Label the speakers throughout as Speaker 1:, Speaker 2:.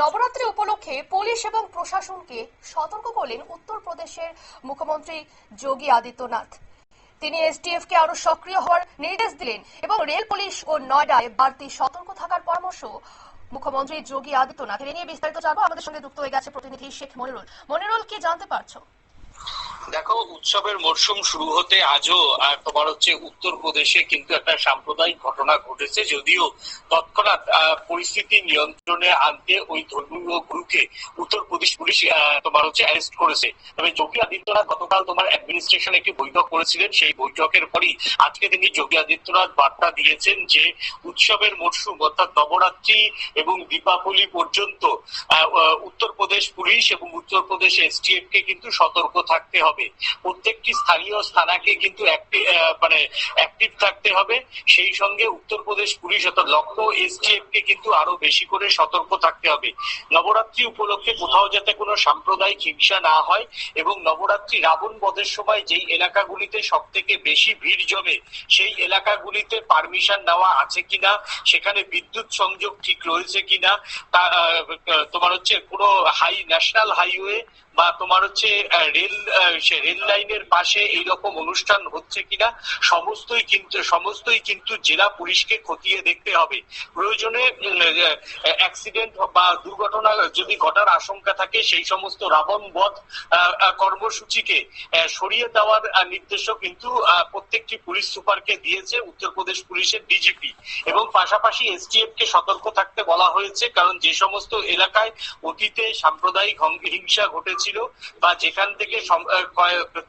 Speaker 1: নবরাত্রি উপলক্ষে পুলিশ এবং প্রশাসনকে সতর্ক করলেন উত্তরপ্রদেশের মুখ্যমন্ত্রী যোগী আদিত্যনাথ। তিনি এসটিএফ কে আরও সক্রিয় হওয়ার নির্দেশ দিলেন এবং রেল পুলিশ ও নয়ডায় বাড়তি সতর্ক থাকার পরামর্শ মুখ্যমন্ত্রী যোগী আদিত্যনাথ এ নিয়ে বিস্তারিত জানব। আমাদের সঙ্গে যুক্ত হয়ে গেছে প্রতিনিধি শেখ মনিরুল। মনিরুল, কি জানতে পারছ?
Speaker 2: দেখো উৎসবের মরশুম শুরু হতে আজও আহ, তোমার হচ্ছে উত্তরপ্রদেশে কিন্তু একটা সাম্প্রদায়িক ঘটনা ঘটেছে যদিও তৎক্ষণাৎ পরিস্থিতি নিয়ন্ত্রণে আনতে ওই ধর্মীয় গুরুকে উত্তরপ্রদেশ পুলিশ তোমার হচ্ছে অ্যারেস্ট করেছে। তবে যোগী আদিত্যনাথ গতকাল তোমার অ্যাডমিনিস্ট্রেশন একটি বৈঠক করেছিলেন। সেই বৈঠকের পরই আজকে তিনি যোগী আদিত্যনাথ বার্তা দিয়েছেন যে উৎসবের মরশুম অর্থাৎ নবরাত্রি এবং দীপাবলি পর্যন্ত উত্তরপ্রদেশ পুলিশ এবং উত্তরপ্রদেশ এসটিএফ কে কিন্তু সতর্ক থাকতে হবে। প্রত্যেকটি স্থানীয় স্থানাকে কিন্তু মানে অ্যাক্টিভ থাকতে হবে। সেই সঙ্গে উত্তরপ্রদেশ পুলিশ অর্থাৎ লখনৌ এসটিএফ কে কিন্তু আরও বেশি করে সতর্ক থাকতে হবে। নবরাত্রি উপলক্ষে কোথাও যাতে কোনো সাম্প্রদায়িক হিংসা না হয় এবং নবরাত্রি রাবণ বধের সময় যেই এলাকাগুলিতে সব থেকে বেশি ভিড় জমে, সেই এলাকাগুলিতে পারমিশন নেওয়া আছে কিনা, সেখানে বিদ্যুৎ সংযোগ ঠিক রয়েছে কিনা তোমার হচ্ছে কোনো হাই ন্যাশনাল হাইওয়ে বা তোমার হচ্ছে রেল সে রেল লাইনের পাশে এইরকম অনুষ্ঠান হচ্ছে কিনা, সমস্তই কিন্তু সমস্তই কিন্তু জেলা পুলিশকে খতিয়ে দেখতে হবে। প্রয়োজনে অ্যাক্সিডেন্ট বা দুর্ঘটনা যদি ঘটার আশঙ্কা থাকে, সেই সমস্ত রাবণ বধ কর্মসূচিকে সরিয়ে দেওয়ার নির্দেশও কিন্তু প্রত্যেকটি পুলিশ সুপারকে দিয়েছে উত্তরপ্রদেশ পুলিশের ডিজিপি এবং পাশাপাশি এসটিএফ কে সতর্ক থাকতে বলা হয়েছে, কারণ যে সমস্ত এলাকায় অতীতে সাম্প্রদায়িক হিংসা ঘটেছিল বা যেখান থেকে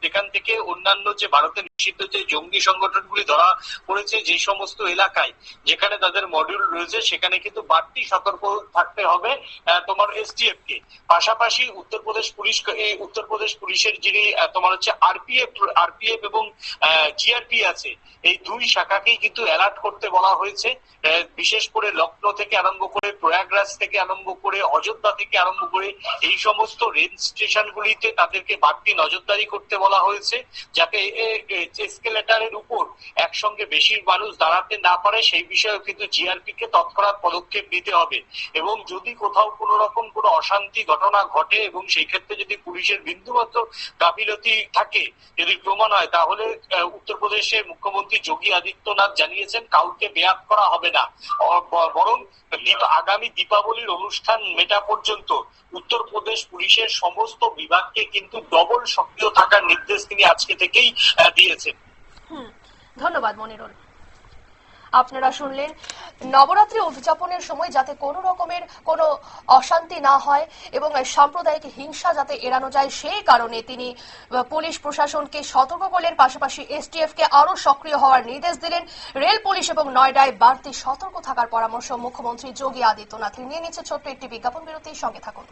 Speaker 2: যেখান থেকে অন্যান্য যে ভারতের নিষিদ্ধ যে জঙ্গি সংগঠনগুলি ধরা পড়েছে যে সমস্ত এলাকায় যেখানে তাদের মডিউল রয়েছে, সেখানে কিন্তু বাড়তি সতর্ক থাকতে হবে তোমার এসটিএফ কে। পাশাপাশি উত্তরপ্রদেশ পুলিশ উত্তরপ্রদেশ পুলিশের যিনি তোমার হচ্ছে আরপিএফ আরপিএফ এবং জিআরপি আছে, এই দুই শাখাকেই কিন্তু অ্যালার্ট করতে বলা হয়েছে বিশেষ করে লখনৌ থেকে আরম্ভ করে প্রয়াগরাজ থেকে আরম্ভ করে অযোধ্যা থেকে আরম্ভ করে এই সমস্ত রেল স্টেশনগুলিতে তাদেরকে বাড়তি নজরদারি করতে বলা হয়েছে যাতে এসকেলেটারের উপর একসঙ্গে বেশি মানুষ দাঁড়াতে না পারে সেই বিষয়ে কিন্তু জিআরপি কে তৎক্ষণাৎ পদক্ষেপ নিতে হবে। এবং যদি কোথাও কোনো রকম কোনো অশান্তি ঘটনা ঘটে এবং সেই ক্ষেত্রে যদি পুলিশের বিন্দুমাত্র গাফিলতি থাকে যদি প্রমাণ হয় তাহলে আহ, উত্তরপ্রদেশের মুখ্যমন্ত্রী যোগী আদিত্যনাথ জানিয়েছেন কাউকে বেয়াত করা হবে না। বরং আগামী দীপাবলির অনুষ্ঠান মেটা পর্যন্ত উত্তরপ্রদেশ পুলিশের সমস্ত বিভাগকে কিন্তু ডবল সক্রিয় থাকার নির্দেশ তিনি আজকে থেকেই দিয়েছেন।
Speaker 1: ধন্যবাদ মনিরুল। আপনারা শুনলেন, নবরাত্রি উদযাপনের সময় যাতে কোনো রকমের কোনো অশান্তি না হয় এবং সাম্প্রদায়িক হিংসা যাতে এড়ানো যায় সেই কারণে তিনি পুলিশ প্রশাসনকে সতর্ক করলেন। পাশাপাশি এসটিএফ কে আরও সক্রিয় হওয়ার নির্দেশ দিলেন। রেল, পুলিশ এবং নয়ডায় বাড়তি সতর্ক থাকার পরামর্শ মুখ্যমন্ত্রী যোগী আদিত্যনাথ নিয়ে নিচ্ছে ছোট্ট একটি বিজ্ঞাপন। বিরতির সঙ্গে থাকুন।